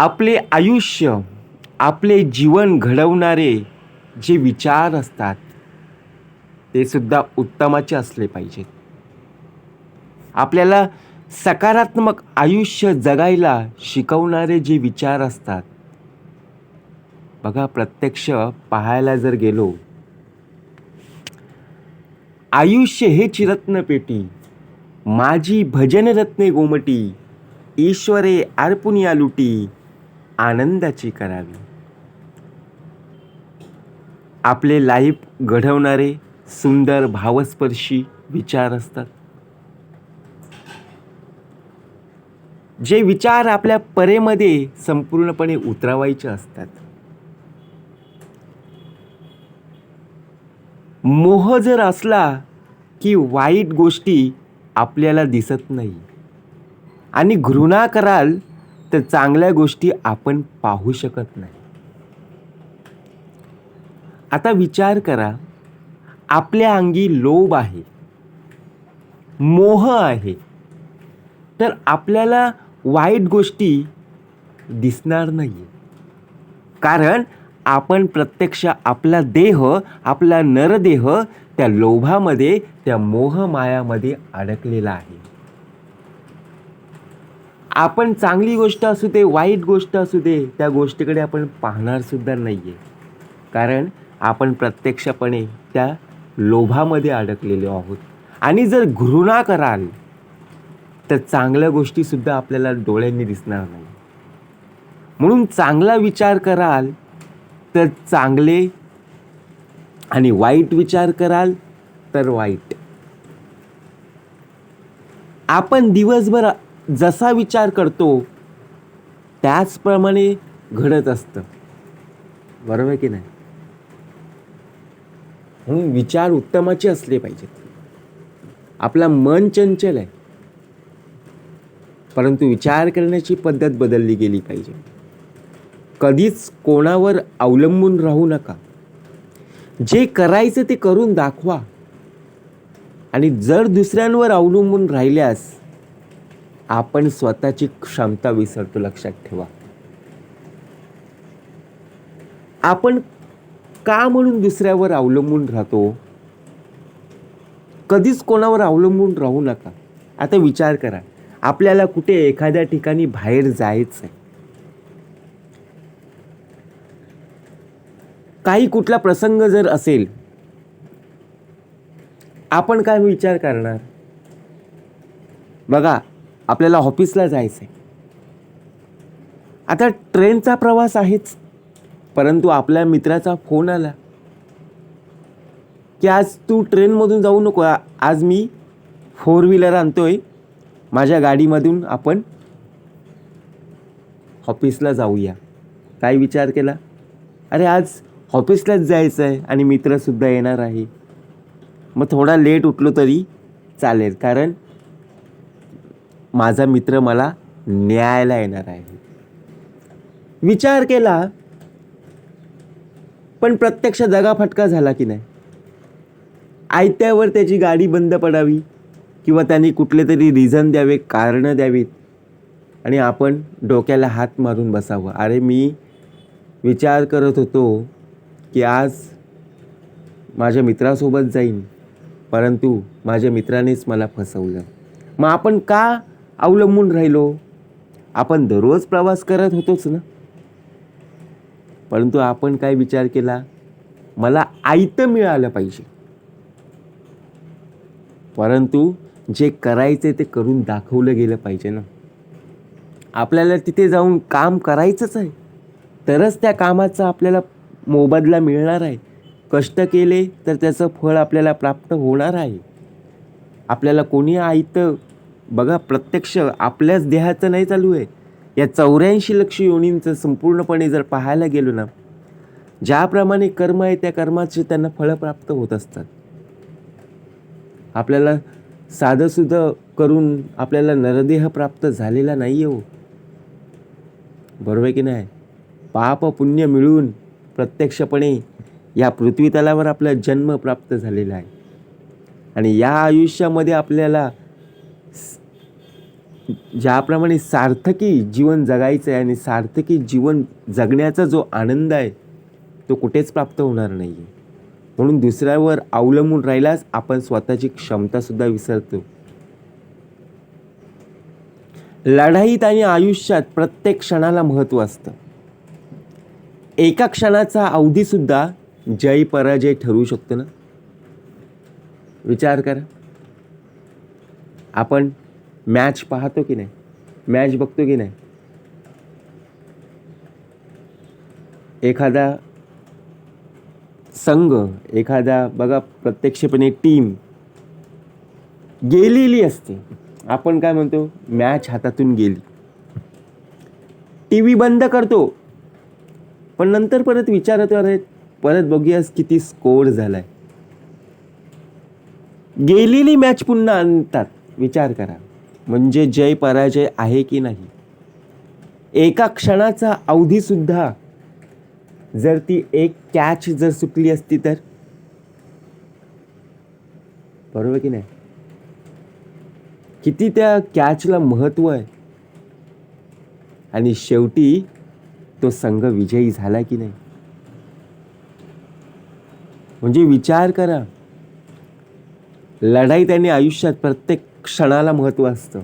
आपले आयुष्य आपले जीवन घडवणारे जे विचार असतात ते सुद्धा उत्तमाचे असले पाहिजेत. आपल्याला सकारात्मक आयुष्य जगायला शिकवणारे जे विचार असतात बघा प्रत्यक्ष पाहायला जर गेलो आयुष्य हे चिरत्न पेटी माझी भजन रत्ने गोमटी ईश्वरे अर्पुनिया लुटी आनंदाची करावी. आपले लाईफ घडवणारे सुंदर भावस्पर्शी विचार असतात. जे विचार आपल्या परेमध्ये संपूर्णपणे उतरवायचे असतात. मोह जर असला की वाईट गोष्टी आपल्याला दिसत नाही. आणि घृणा कराल तर चांगल्या गोष्टी आपण पाहू शकत नाही. आता विचार करा आपल्या अंगी लोभ आहे मोह आहे तर आपल्याला वाईट गोष्टी दिसणार नाही कारण आपण प्रत्यक्ष आपला देह आपला नरदेह त्या लोभामध्ये त्या मोहमायामध्ये अडकलेला आहे. आपण चांगली गोष्ट असू दे वाईट गोष्ट असू दे त्या गोष्टीकडे आपण पाहणारसुद्धा नाही आहे कारण आपण प्रत्यक्षपणे त्या लोभामध्ये अडकलेलो आहोत. आणि जर घृणा कराल तर चांगल्या गोष्टीसुद्धा आपल्याला डोळ्यांनी दिसणार नाही. म्हणून चांगला विचार कराल तर चांगले आणि वाईट विचार कराल तर वाईट. आपण दिवसभर जसा विचार करतो त्याचप्रमाणे घडत असतं. बरोबर आहे की नाही? म्हणून विचार उत्तमाचे असले पाहिजेत. आपला मन चंचल आहे. परंतु विचार करण्याची पद्धत बदलली गेली पाहिजे. कधीच कोणावर अवलंबून राहू नका. जे करायचं ते करून दाखवा. आणि जर दुसऱ्यांवर अवलंबून राहिल्यास आपण स्वतःची क्षमता विसरतो लक्षात ठेवा. आपण का म्हणून दुसऱ्यावर अवलंबून राहतो? कधीच कोणावर अवलंबून राहू नका. आता विचार करा आपल्याला कुठे एखाद्या ठिकाणी बाहेर जायचं आहे काही कुठला प्रसंग जर असेल आपण काय विचार करणार? बघा आपल्याला ऑफिसला जायचं आहे आता ट्रेनचा प्रवास आहेच परंतु आपल्या मित्राचा फोन आला की आज तू ट्रेनमधून जाऊ नको आज मी फोर व्हीलर आणतो आहे माझ्या गाडीमधून आपण ऑफिसला जाऊया. काय विचार केला? अरे आज ऑफिसलाच जायचं आहे आणि मित्रसुद्धा येणार आहे. मग थोडा लेट उठलो तरी चालेल कारण माझा मित्र मला न्यायला येणार आहे. विचार केला पण प्रत्यक्ष दगाफटका झाला की नाही? आयत्यावर त्याची गाडी बंद पडावी किंवा त्यांनी कुठले तरी रिझन द्यावे कारणं द्यावीत आणि आपण डोक्याला हात मारून बसावं. अरे मी विचार करत होतो की आज माझ्या मित्रासोबत जाईन परंतु माझ्या मित्रानेच मला फसवलं. मग आपण का अवलंबून राहिलो. आपण दररोज प्रवास करत होतोच ना. परंतु आपण काय विचार केला? मला आयतं मिळालं पाहिजे. परंतु जे करायचे ते करून दाखवलं गेलं पाहिजे ना. आपल्याला तिथे जाऊन काम करायचंच आहे. तरच त्या कामाचा आपल्याला मोबदला मिळणार आहे. कष्ट केले तर त्याचं फळ आपल्याला प्राप्त होणार आहे. आपल्याला कोणी आयतं बघा प्रत्यक्ष आपल्याच देहाचं नाही चालू आहे. या चौऱ्याऐंशी लक्ष योनींचं संपूर्णपणे जर पाहायला गेलो ना ज्याप्रमाणे कर्म आहे त्या कर्माचे त्यांना फळं प्राप्त होत असतात. आपल्याला साधंसुद्धा करून आपल्याला नरदेह प्राप्त झालेला नाही हो. बरोबर आहे की नाही? पाप पुण्य मिळून प्रत्यक्षपणे या पृथ्वी तलावर आपला जन्म प्राप्त झालेला आहे. आणि या आयुष्यामध्ये आपल्याला ज्याप्रमाणे सार्थकी जीवन जगायचं आहे आणि सार्थकी जीवन जगण्याचा जो आनंद आहे तो कुठेच प्राप्त होणार नाही आहे म्हणून दुसऱ्यावर अवलंबून राहिल्यास आपण स्वतःची क्षमतासुद्धा विसरतो. लढाईत आणि आयुष्यात प्रत्येक क्षणाला महत्त्व असतं. एका क्षणाचा अवधीसुद्धा जय पराजय ठरवू शकतो ना? विचार करा. आपण मॅच पाहतो की नाही? मॅच बघतो की नाही? एखादा संघ एखादा बघा प्रत्यक्षपणे टीम गेलेली असते. आपण काय म्हणतो? मॅच हातातून गेली. टी व्ही बंद करतो. पण नंतर परत विचारतो अरे परत बघूयास किती स्कोअर झालाय. गेलेली मॅच पुन्हा आणतात. विचार करा. म्हणजे जय पराजय आहे की नाही? एका क्षणाचा अवधीसुद्धा जर ती एक कॅच जर चुकली असती तर? बरोबर की नाही? किती त्या कॅचला महत्त्व आहे? आणि शेवटी तो संघ विजयी झाला की नाही? म्हणजे विचार करा. लढाई त्याने आयुष्यात प्रत्येक क्षणाला महत्त्व असतं.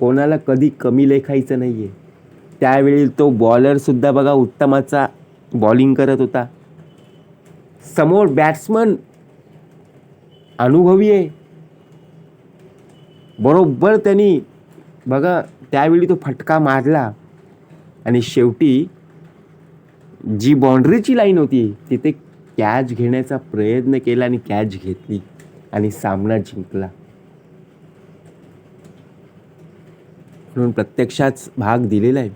कोणाला कधी कमी लेखायचं नाही आहे त्यावेळी तो बॉलरसुद्धा बघा उत्तमाचा बॉलिंग करत होता. समोर बॅट्समन अनुभवी आहे. बरोबर त्यांनी बघा त्यावेळी तो फटका मारला. आणि शेवटी जी बाउंड्रीची लाईन होती तिथे कॅच घेण्याचा प्रयत्न केला आणि कॅच घेतली आणि सामना जिंकला. म्हणून प्रत्यक्षात भाग दिलेला आहे.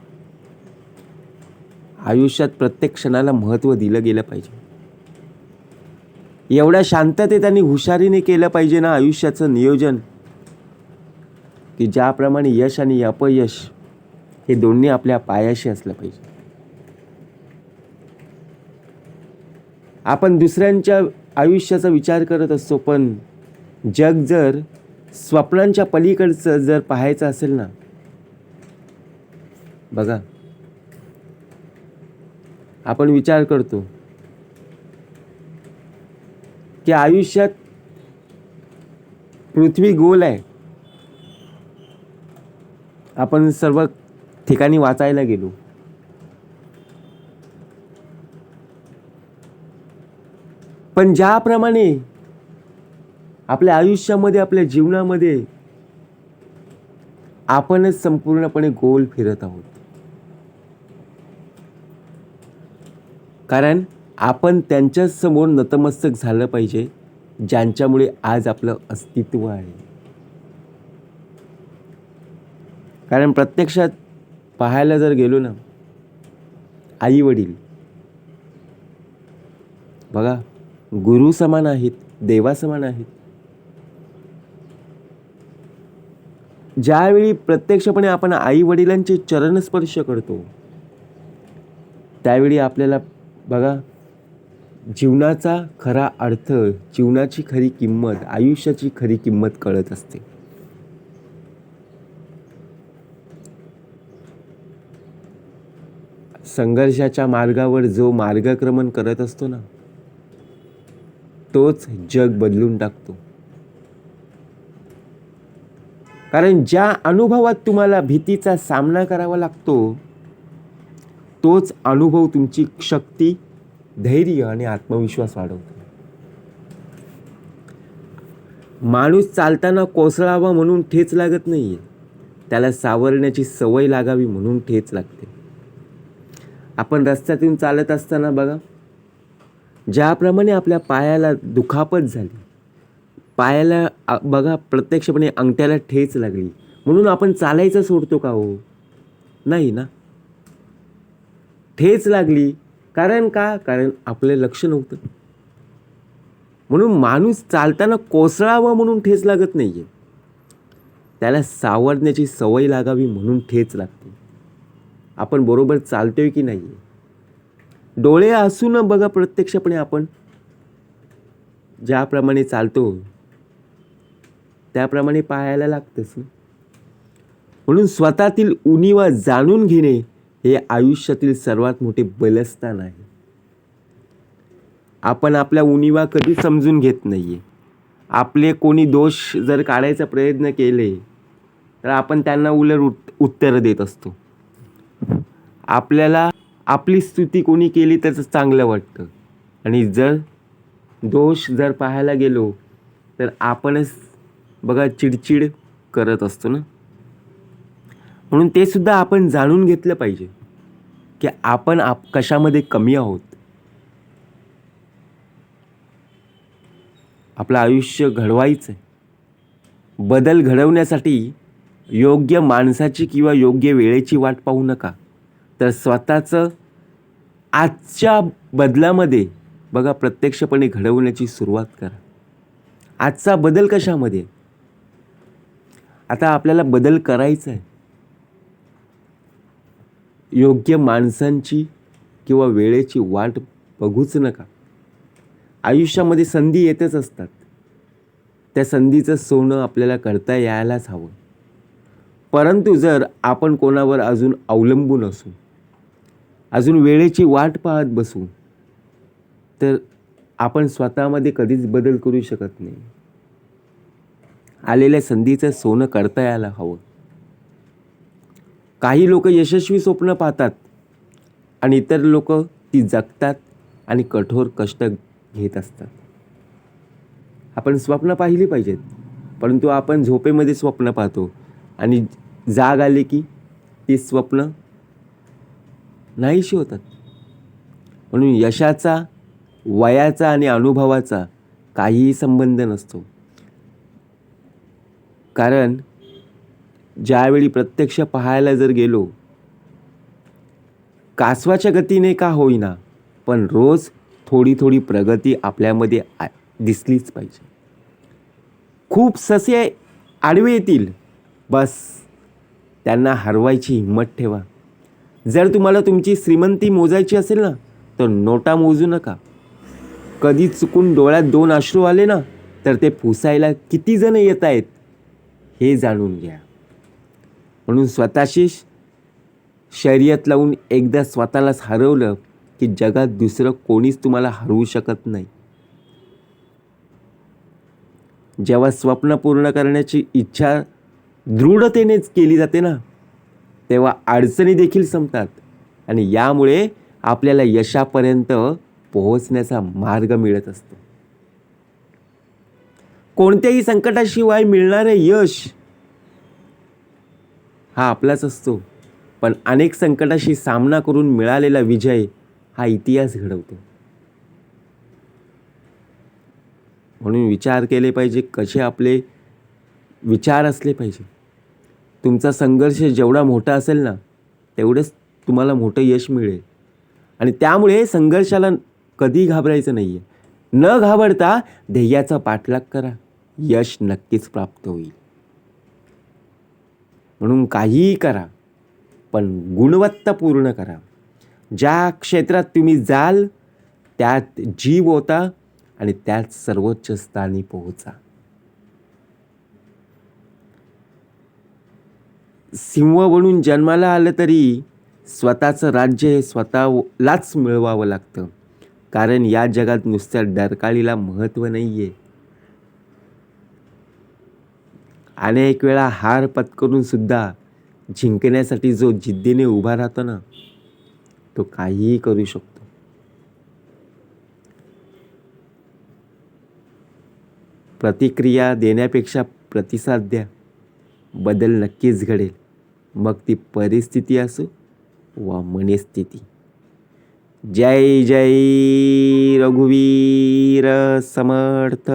आयुष्यात प्रत्येक क्षणाला महत्त्व दिलं गेलं पाहिजे. एवढ्या शांततेत आणि हुशारीने केलं पाहिजे ना आयुष्याचं नियोजन की ज्याप्रमाणे यश आणि अपयश हे दोन्ही आपल्या पायाशी असलं पाहिजे. आपण दुसऱ्यांच्या आयुष्याचा विचार करत असतो पण जग जर स्वप्नांच्या पलीकडचं जर पाहायचं असेल ना बघा. आपण विचार करतो. की आयुष्यात पृथ्वी गोल आहे. आपण सर्व ठिकाणी वाचायला गेलो. पण ज्याप्रमाणे आपल्या आयुष्यामध्ये आपल्या जीवनामध्ये आपणच संपूर्णपणे गोल फिरत आहोत. कारण आपण त्यांच्यासमोर नतमस्तक झालं पाहिजे ज्यांच्यामुळे आज आपलं अस्तित्व आहे. कारण प्रत्यक्षात पाहायला जर गेलो ना आई वडील बघा गुरु समान आहेत देवा समान आहेत. ज्यावेळी प्रत्यक्षपणे आपण आई वडिलांचे चरण स्पर्श करतो त्यावेळी आपल्याला बघा जीवनाचा खरा अर्थ जीवनाची खरी किंमत आयुष्याची खरी किंमत कळत असते. संघर्षाच्या मार्गावर जो मार्गक्रमण करत असतो ना तोच जग बदलून टाकतो. कारण ज्या अनुभवात तुम्हाला भीतीचा सामना करावा लागतो तोच अनुभव तुमची शक्ती धैर्य आणि आत्मविश्वास वाढवतो. माणूस चालताना कोसळावा म्हणून ठेच लागत नाहीये. त्याला सावरण्याची सवय लागावी म्हणून ठेच लागते. आपण रस्त्यातून चालत असताना बघा ज्याप्रमाणे आपल्या पायाला दुखापत झाली पायाला बघा प्रत्यक्षपणे अंगठ्याला ठेच लागली म्हणून आपण चालायचं सोडतो का हो? नाही ना. ठेच लागली. कारण का? कारण आपलं लक्ष नव्हतं. म्हणून माणूस चालताना कोसळावा म्हणून ठेच लागत नाही आहे त्याला सावरण्याची सवय लागावी म्हणून ठेच लागते. आपण बरोबर चालतोय की नाही डोळे असून बघा प्रत्यक्षपणे आपण. ज्याप्रमाणे चालतो त्याप्रमाणे पाहायला लागतंच. ना म्हणून स्वतःतील उणीवा जाणून घेणे हे आयुष्यातील सर्वात मोठे बलस्थान आहे. आपण आपल्या उणीवा कधी समजून घेत नाहीये. आपले कोणी दोष जर काढायचा प्रयत्न केले तर आपण त्यांना उलट उत उत्तर देत असतो. आपल्याला आपली स्तुती कोणी केली त्याचं चांगलं वाटतं. आणि जर दोष जर पाहायला गेलो तर आपणच बघा चिडचिड करत असतो ना. म्हणून ते सुद्धा आपण जाणून घेतलं पाहिजे की आपण आप कशामध्ये कमी आहोत. आपलं आयुष्य घडवायचं आहे बदल घडवण्यासाठी योग्य माणसाची किंवा योग्य वेळेची वाट पाहू नका. तर स्वतःचं आजच्या बदलामध्ये बघा प्रत्यक्षपणे घडवण्याची सुरुवात करा. आजचा बदल कशामध्ये? आता आपल्याला बदल करायचा आहे योग्य माणसांची किंवा वेळेची वाट बघूच नका. आयुष्यामध्ये संधी येतच असतात. त्या संधीचं सोनं आपल्याला करता यायलाच हवं. परंतु जर आपण कोणावर अजून अवलंबून असू अजून वेळेची वाट पाहत बसू तर आपण स्वतःमध्ये कधीच बदल करू शकत नाही. आलेल्या संधीचं सोनं करता यायला हवं. काही लोक यशस्वी स्वप्न पाहतात आणि इतर लोक ती जगतात आणि कठोर कष्ट घेत असतात. आपण स्वप्न पाहिली पाहिजेत परंतु आपण झोपेमध्ये स्वप्न पाहतो आणि जाग आली की ती स्वप्न नाहीशी होतात. म्हणून यशाचा वयाचा आणि अनुभवाचा काहीही संबंध नसतो. कारण ज्यावेळी प्रत्यक्ष पाहायला जर गेलो कासवाच्या गतीने का होईना पण रोज थोडी थोडी प्रगती आपल्यामध्ये आ- दिसलीच पाहिजे. खूप ससे आडवे येतील बस त्यांना हरवायची हिंमत ठेवा. जर तुम्हाला तुमची श्रीमंती मोजायची असेल ना तर नोटा मोजू नका. कधी चुकून डोळ्यात दोन अश्रू आले ना तर ते पुसायला किती जण येत आहेत हे जाणून घ्या. म्हणून स्वतःशी शर्यत लावून एकदा स्वतःलाच हरवलं की जगात दुसरं कोणीच तुम्हाला हरवू शकत नाही. जेव्हा स्वप्न पूर्ण करण्याची इच्छा दृढतेनेच केली जाते ना तेव्हा अडचणी देखील संपतात आणि यामुळे आपल्याला यशापर्यंत पोहोचण्याचा मार्ग मिळत असतो. कोणत्याही संकटाशिवाय मिळणारे यश हा आपलाच असतो. पण अनेक संकटाशी सामना करून मिळालेला विजय हा इतिहास घडवतो. म्हणून विचार केले पाहिजे कसे आपले विचार असले पाहिजे. तुमचा संघर्ष जेवढा मोठा असेल ना तेवढंच तुम्हाला मोठं यश मिळेल. आणि त्यामुळे संघर्षाला कधी घाबरायचं नाही आहे न घाबरता ध्येयाचा पाठलाग करा. यश नक्कीच प्राप्त होईल. म्हणून काहीही करा पण गुणवत्ता पूर्ण करा. ज्या क्षेत्रात तुम्ही जाल त्यात जीव होता आणि त्यात सर्वोच्च स्थानी पोहोचा. सिंह बनून जन्माला आलं तरी स्वतःचं राज्य हे स्वतःलाच मिळवावं लागतं. कारण या जगात नुसत्या डरकाळीला महत्त्व नाही आहे अनेक वेळा हार पत्करून सुद्धा जिंकण्यासाठी जो जिद्दीने उभा राहतो ना तो काहीही करू शकतो. प्रतिक्रिया देण्यापेक्षा प्रतिसाद द्या. बदल नक्कीच घडेल. मग ती परिस्थिती असो वा मनस्थिती. जय जय रघुवीर समर्थ.